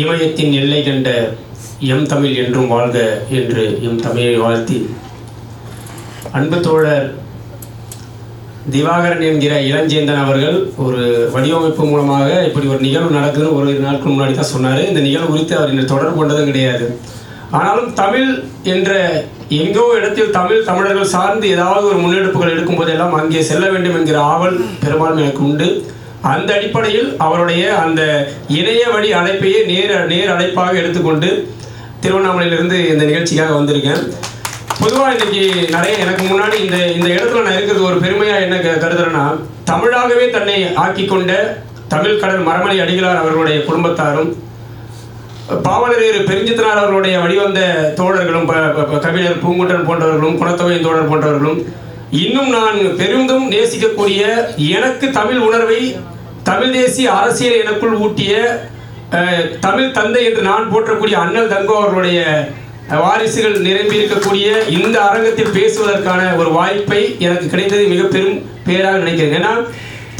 இமயத்தின் எல்லை கண்ட எம் தமிழ் என்றும் வாழ்க என்று எம் தமிழை வாழ்த்தி. அன்பு தோழர் திவாகரன் என்கிற இளஞ்சேந்தன் அவர்கள் ஒரு வடிவமைப்பு மூலமாக இப்படி ஒரு நிகழ்வு நடக்குதுன்னு ஒரு நாட்கள் முன்னாடி தான் சொன்னார். இந்த நிகழ்வு குறித்து அவர் இன்னும் தொடர்பு கொண்டதும் கிடையாது. ஆனாலும் தமிழ் என்ற எங்கோ இடத்தில் தமிழ் தமிழர்கள் சார்ந்து ஏதாவது ஒரு முன்னெடுப்புகள் எடுக்கும் போதெல்லாம் அங்கே செல்ல வேண்டும் என்கிற ஆவல் பெரும்பாலும் எனக்கு உண்டு. அந்த அடிப்படையில் அவருடைய அந்த இணைய வழி அழைப்பையே நேர் நேர் அழைப்பாக எடுத்துக்கொண்டு திருவண்ணாமலையிலிருந்து இந்த நிகழ்ச்சிக்காக வந்திருக்கேன். பொதுவாக இன்னைக்கு நிறைய எனக்கு முன்னாடி இந்த இந்த இடத்துல நான் இருக்கிறது ஒரு பெருமையாக என்ன க- கருதுறேன்னா தமிழாகவே தன்னை ஆக்கி கொண்ட தமிழ் கடல் மரமலை அடிகளார் அவர்களுடைய குடும்பத்தாரும் பாவலரேறு பெருஞ்சித்தனார் அவர்களுடைய வழிவந்த தோழர்களும் ப- கவிஞர் பூங்குட்டன் போன்றவர்களும் குணத்தொகை தோழர் போன்றவர்களும் இன்னும் நான் பெருந்தும் நேசிக்கக்கூடிய எனக்கு தமிழ் உணர்வை தமிழ் தேசிய அரசியல் எனக்குள் ஊட்டிய தமிழ் தந்தை என்று நான் போற்றக்கூடிய அண்ணல் தங்கோ அவர்களுடைய வாரிசுகள் நிரம்பி இருக்கக்கூடிய இந்த அரங்கத்தில் பேசுவதற்கான ஒரு வாய்ப்பை எனக்கு கிடைத்தது மிக பெரும் பேராக நினைக்கிறேன். ஏன்னா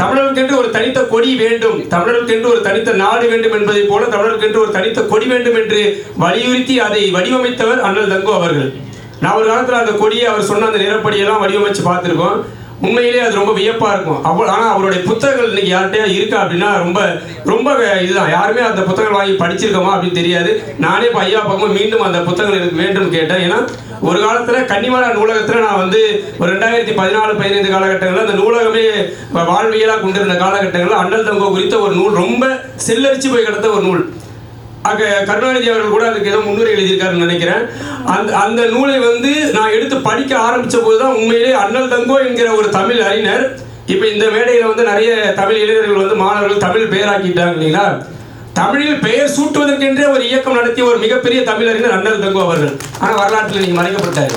தமிழர்களுக்கென்று ஒரு தனித்த கொடி வேண்டும் தமிழர்களுக்கென்று ஒரு தனித்த நாடு வேண்டும் என்பதை போல தமிழர்களுக்கென்று ஒரு தனித்த கொடி வேண்டும் என்று வலியுறுத்தி அதை வடிவமைத்தவர் அண்ணல் தங்கோ அவர்கள். நான் ஒரு காலத்தில் அந்த கொடியை அவர் சொன்ன அந்த நிறப்படியெல்லாம் வடிவமைச்சு பார்த்துருக்கோம். உண்மையிலேயே அது ரொம்ப வியப்பாக இருக்கும். அவ ஆனால் அவருடைய புத்தகங்கள் இன்னைக்கு யார்கிட்டயா இருக்கா அப்படின்னா ரொம்ப ரொம்ப இதுதான். யாருமே அந்த புத்தகங்கள் வாங்கி படிச்சிருக்கோமா அப்படின்னு தெரியாது. நானே இப்போ ஐயா பக்கமும் மீண்டும் அந்த புத்தகங்கள் எனக்கு வேண்டும் கேட்டேன். ஏன்னா ஒரு காலத்தில் கன்னிமரா நூலகத்தில் நான் வந்து ஒரு ரெண்டாயிரத்தி பதினாலு பதினைந்து காலகட்டங்களில் அந்த நூலகமே வாழ்வியலாக கொண்டிருந்த காலகட்டங்களில் அண்ணல் தங்கோ குறித்த ஒரு நூல் ரொம்ப செல்லரிச்சு போய் கிடந்த ஒரு நூல். அங்க கருணாநிதி அவர்கள் கூட அதுக்கு ஏதோ முன்னுரை எழுதியிருக்காருன்னு நினைக்கிறேன். அந்த அந்த நூலை வந்து நான் எடுத்து படிக்க ஆரம்பித்த போது தான் உண்மையிலே அண்ணல் தங்கோ என்கிற ஒரு தமிழ் அறிஞர் இப்போ இந்த மேடையில் வந்து நிறைய தமிழ் இளைஞர்கள் வந்து மாணவர்கள் தமிழ் பெயராக்கிட்டாங்க இல்லைங்களா? தமிழில் பெயர் சூட்டுவதற்கென்றே ஒரு இயக்கம் நடத்திய ஒரு மிகப்பெரிய தமிழறிஞர் அண்ணல் தங்கோ அவர்கள். ஆனால் வரலாற்றில் நீங்கள் மறைக்கப்பட்டார்.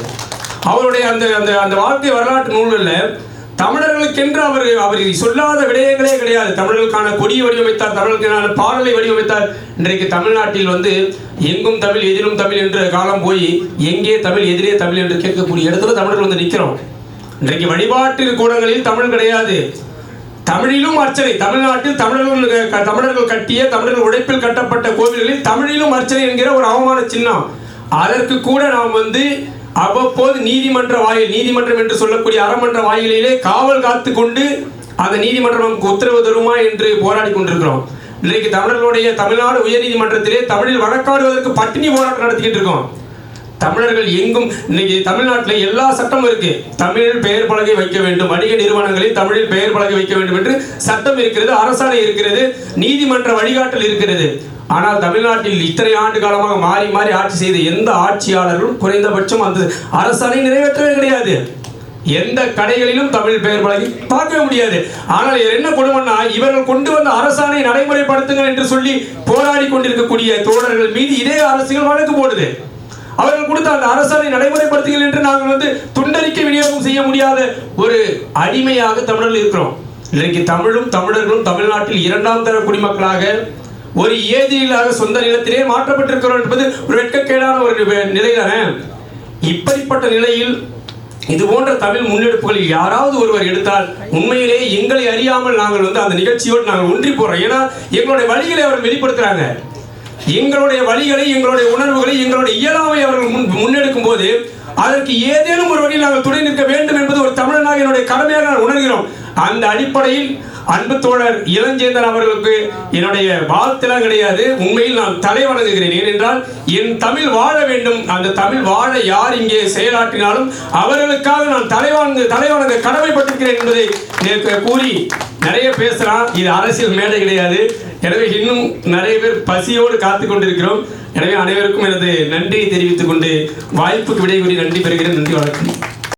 அவருடைய அந்த அந்த அந்த வாழ்க்கை வரலாற்று நூல்களில் தமிழர்களுக்கென்று அவர் அவர் சொல்லாத விடயங்களே கிடையாது. தமிழர்களுக்கான கொடியை வடிவமைத்தார் தமிழர்களுக்கான பாடலை வடிவமைத்தார். இன்றைக்கு தமிழ்நாட்டில் வந்து எங்கும் தமிழ் எதிலும் தமிழ் என்ற காலம் போய் எங்கே தமிழ் எதிரே தமிழ் என்று கேட்கக்கூடிய இடத்துல தமிழர்கள் வந்து நிற்கிறோம். இன்றைக்கு வழிபாட்டு கூடங்களில் தமிழ் கிடையாது. தமிழிலும் அர்ச்சனை. தமிழ்நாட்டில் தமிழர்கள் க- தமிழர்கள் கட்டிய தமிழர்கள் உழைப்பில் கட்டப்பட்ட கோவில்களில் தமிழிலும் அர்ச்சனை என்கிற ஒரு அவமான சின்னம். அதற்கு கூட நாம் வந்து அவ்வப்போது நீதிமன்ற வாயில் நீதிமன்றம் என்று சொல்லக்கூடிய அறமன்ற வாயிலே காவல் காத்து கொண்டு அந்த நீதிமன்றம் நமக்கு உத்தரவு தருமா என்று போராடி கொண்டிருக்கிறோம். இன்றைக்கு தமிழர்களுடைய தமிழ்நாடு உயர்நீதிமன்றத்திலே தமிழில் வழக்காடுவதற்கு பட்டினி போராட்டம் நடத்திக்கிட்டு இருக்கோம். தமிழர்கள் எங்கும் இன்னைக்கு தமிழ்நாட்டில் எல்லா சட்டமும் இருக்கு. தமிழில் பெயர் பலகை வைக்க வேண்டும். வணிக நிறுவனங்களில் தமிழில் பெயர் பலகை வைக்க வேண்டும் என்று சட்டம் இருக்கிறது அரசாணை இருக்கிறது நீதிமன்ற வழிகாட்டல் இருக்கிறது. ஆனால் தமிழ்நாட்டில் இத்தனை ஆண்டு காலமாக மாறி மாறி ஆட்சி செய்த எந்த ஆட்சியாளர்களும் குறைந்தபட்சம் அந்த அரசாணை நிறைவேற்றவே கிடையாது. எந்த கடைகளிலும் தமிழ் பெயர் பலகை பார்க்கவே முடியாது. ஆனால் இது என்ன கொடுமைன்னா இவர்கள் கொண்டு வந்த அரசாணை நடைமுறைப்படுத்துங்கள் என்று சொல்லி போராடி கொண்டிருக்கக்கூடிய தோழர்கள் மீது இதே அரசுகள் வழக்கு போடுது. அவர்கள் கொடுத்த அந்த அரசாணை நடைமுறைப்படுத்துங்கள் என்று நாங்கள் வந்து துண்டறிக்கை விநியோகம் செய்ய முடியாத ஒரு அடிமையாக தமிழர்கள் இருக்கிறோம். இன்றைக்கு தமிழும் தமிழர்களும் தமிழ்நாட்டில் இரண்டாம் தர குடிமக்களாக ஒரு ஏதியிலாக சொந்த நிலத்திலே மாற்றப்பட்டிருக்கிறோம் என்பது ஒரு வெட்கக்கேடான ஒரு நிலை தானே இப்படிப்பட்ட நிலையில் இது போன்ற தமிழ் முன்னெடுப்புகளில் யாராவது ஒருவர் எடுத்தால் உண்மையிலேயே எங்களை அறியாமல் நாங்கள் வந்து அந்த நிகழ்ச்சியோடு நாங்கள் ஒன்றி போறோம். ஏன்னா எங்களுடைய வழிகளை அவர் வெளிப்படுத்துறாங்க. எங்களுடைய வழிகளை எங்களுடைய உணர்வுகளை எங்களுடைய இயலாமை அவர்கள் முன் முன்னெடுக்கும் போது அதற்கு ஏதேனும் ஒரு வகையில் நாங்கள் துணை நிற்க வேண்டும் என்பது ஒரு தமிழனாக என்னுடைய கடமையாக நான் உணர்கிறோம். அந்த அடிப்படையில் அன்பு தோழர் இளஞ்சேந்தன் அவர்களுக்கு என்னுடைய வாழ்த்தெல்லாம் கிடையாது. உண்மையில் நான் தலை வணங்குகிறேன். ஏனென்றால் என் தமிழ் வாழ வேண்டும். அந்த தமிழ் வாழ யார் இங்கே செயலாற்றினாலும் அவர்களுக்காக நான் தலைவணங்கு தலைவணங்க கடமைப்பட்டிருக்கிறேன் என்பதை கூறி நிறைய பேசுகிறான் இது அரசியல் மேடை கிடையாது. எனவே இன்னும் நிறைய பேர் பசியோடு காத்து கொண்டிருக்கிறோம். எனவே அனைவருக்கும் எனது நன்றியை தெரிவித்துக் கொண்டு வாய்ப்புக்கு விடைகூறி நன்றி பெறுகிறேன். நன்றி வணக்கம்.